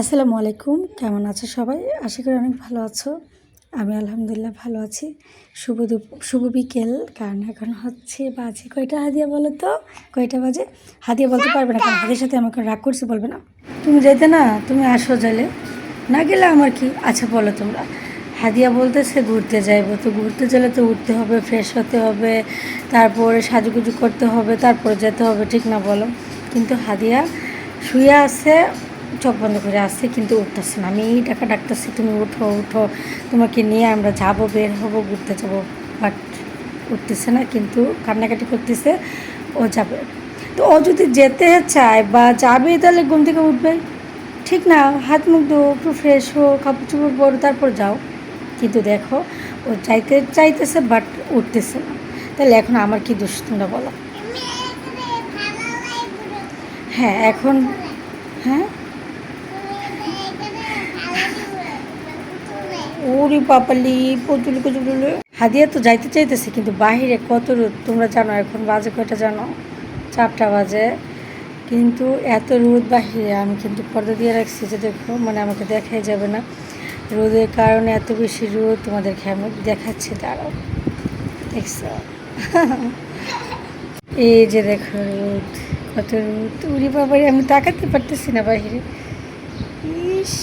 আসসালামু আলাইকুম। কেমন আছো সবাই? আশা করি অনেক ভালো আছো। আমি আলহামদুলিল্লাহ ভালো আছি। শুভ শুভ বিকেল। কারণ এখন হচ্ছে বাজে কয়টা হাদিয়া বলো তো? কয়টা বাজে? হাদিয়া বলতে পারবে না, কারণ হাদিয়ার সাথে আমাকে রাগ করছে বলবে না। তুমি যেতে না, তুমি আসো জালে। না গেলে আমার কি? আচ্ছা বলো তোমরা। হাদিয়া বলতেছে ঘুরতে যাইবো, তো ঘুরতে গেলে তো উঠতে হবে ফ্রেশ হতে হবে, তারপরে সাজুগুজু করতে হবে, তারপরে যেতে হবে, ঠিক না বলো? কিন্তু হাদিয়া শুয়ে আছে চোখ বন্ধ করে আসছে কিন্তু উঠতেছে না। আমি এই টাকা ডাকতেছি তুমি উঠো উঠো তোমাকে নিয়ে আমরা যাব বের হব ঘুরতে যাব। বাট উঠতেছে না কিন্তু কান্নাকাটি করতেছে ও যাবে। তো ও যদি যেতে চায় বা যাবে তাহলে ঘুম থেকে উঠবে। ঠিক না হাত মুখ ধো একটু ফ্রেশ হো কাপড় চোপড় পরো তারপর যাও। কিন্তু দেখো ও চাইতে চাইতেছে বাট উঠতেছে না। তাহলে এখন আমার কি দোষ তোমরা বলো? হ্যাঁ এখন হ্যাঁ? ওরে পাপালি পচুলি কচুলি হাদিয়া তো যাইতে চাইতেছে, কিন্তু বাহিরে কত রোদ, তোমরা জানো, এখন বাজে কয়টা জানো? চারটা বাজে। কিন্তু এত রোদ বাহিরে, আমি কিন্তু পর্দা দিয়ে রাখছি, যে দেখো মানে আমাকে দেখাই যাবে না। রোদের কারণে এত বেশি রোদ, তোমাদেরকে আমি দেখাচ্ছি, দাঁড়াও। এই যে দেখো রোদ, কত রোদ। উড়ি বাবারে, আমি তাকাতে পারতেছি না বাহিরে। ইস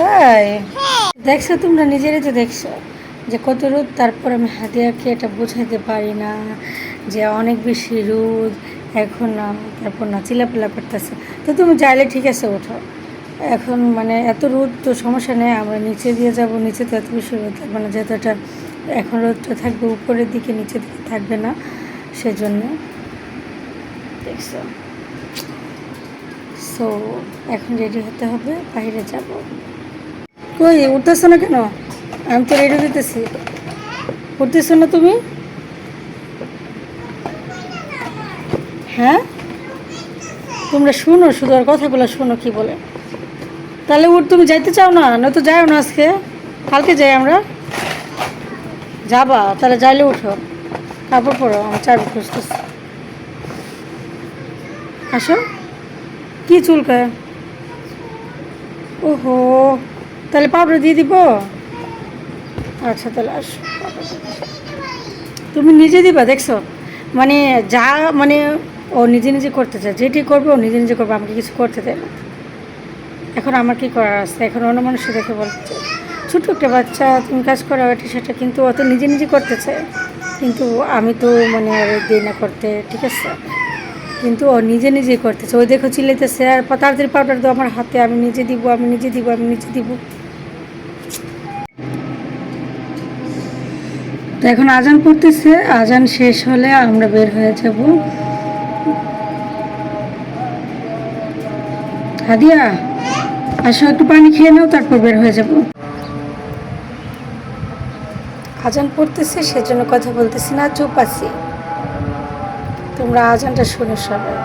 তাই দেখছ তোমরা নিজেরই তো দেখছ যে কত রোদ তারপর আমি হাতিয়াকে এটা বোঝাতে পারি না যে অনেক বেশি রোদ এখন না তারপর না চিলাপিলা করতেছে। তো তুমি চাইলে ঠিক আছে ওঠো। এখন মানে এত রোদ তো সমস্যা নেই আমরা নিচে দিয়ে যাব নিচে তো এত বেশি রোদ থাকবে না যেহেতু এটা এখন রোদটা থাকবে উপরের দিকে নিচের দিকে থাকবে না সেজন্য। দেখছ? সো এখন রেডি হতে হবে, বাইরে যাব। কই, উঠতেছো না কেন? আমি তো রেডি দিতেছি উঠতেছো না তুমি? হ্যাঁ? তোমরা শুনো, শুধু আর কথাগুলো শোনো কি বলে। তাহলে উঠ, তুমি যাইতে চাও না? নয়তো যাও না আজকে। কালকে যাই আমরা। যাবা, তাহলে যাইলে উঠো। কাপড় পরো, আমার চাবি খুঁজতেছি। আসো। কি চুলকায়? ওহো, তাহলে পাউডার দিয়ে দিব? আচ্ছা তাহলে আসো তুমি নিজে দিবা, দেখছ? মানে যা মানে ও নিজে নিজে করতে চায়, যেটি করবে ও নিজে নিজে করবে, আমাকে কিছু করতে দেয় না। এখন আমার কি করার আছে? এখন অন্য মানুষ দেখে বলছে ছোটো একটা বাচ্চা, তুমি কাজ করো এটা সেটা কিন্তু ও তো নিজে নিজে করতে চায়। কিন্তু আমি তো মানে দিই না করতে, ঠিক আছে? কিন্তু ও নিজে নিজেই করতেছে। ওই দেখো চিল্লাইতেছে, আর তাড়াতাড়ি পাউডার দাও আমার হাতে, আমি নিজে দিব, আমি নিজে দিব, আমি নিজে দিব। তো এখন আজান পড়তেছে, আজান শেষ হলে আমরা বের হয়ে যাব। হাদিয়া, আসো, একটু পানি খেয়ে নাও, তারপর বের হয়ে যাব। আজান পড়তেছে, সেজন্য কথা বলতেছি না, চুপ আছি। তোমরা আজানটা শুনে সবাই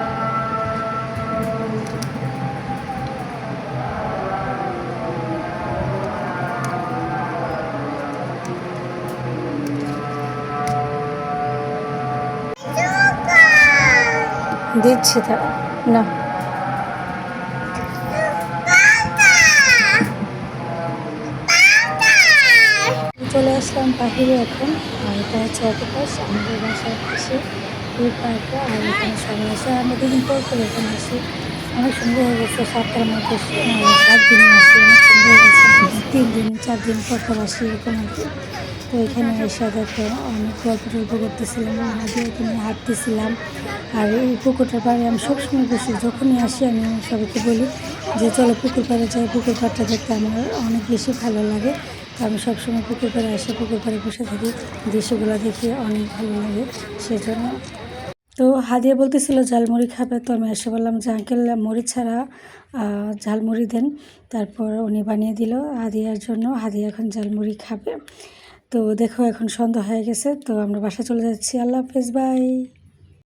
দিচ্ছি তারা, না। চলে আসলাম বাহিরে এখন, আর এটা হচ্ছে অটোপাস, আমাদের বাসার পাশে। এই পার্কটা আর এখানে সবাই আসে আমরা দুদিন পর করে এখানে আসি। অনেক সুন্দর হয়ে গেছে সপ্তাহের মধ্যে সাত দিন আসি, অনেক সুন্দর হয়ে গেছে। তিন দিন, চার দিন পর পর আসি এরকম আর কি। তো এখানে এসে দেখো অনেক গল্প টল্প করতেছিলাম আগে এখানে হাঁটতেছিলাম। আর এই পুকুরটার পাড়ে আমি সবসময় বসি, যখনই আসি আমি সবাইকে বলি যে, চলো পুকুর পাড়ে যাই, পুকুর পাড়টা দেখতে আমার অনেক বেশি ভালো লাগে। তো আমি সবসময় পুকুর পাড়ে আসি, পুকুর পাড়ে বসে থাকি, দৃশ্যগুলো দেখে অনেক ভালো লাগে। সেজন্য তো হাদিয়া বলতেছিল, ঝালমুড়ি খাবে? তো আমি এসে বললাম যে, আঙ্কেল, মুড়ি ছাড়া ঝালমুড়ি দেন। তারপর উনি বানিয়ে দিল হাদিয়ার জন্য। হাদিয়া এখন ঝালমুড়ি খাবে। তো দেখো এখন সন্ধ্যা হয়ে গেছে, তো আমরা বাসা চলে যাচ্ছি। আল্লাহ হাফেজ, বাই।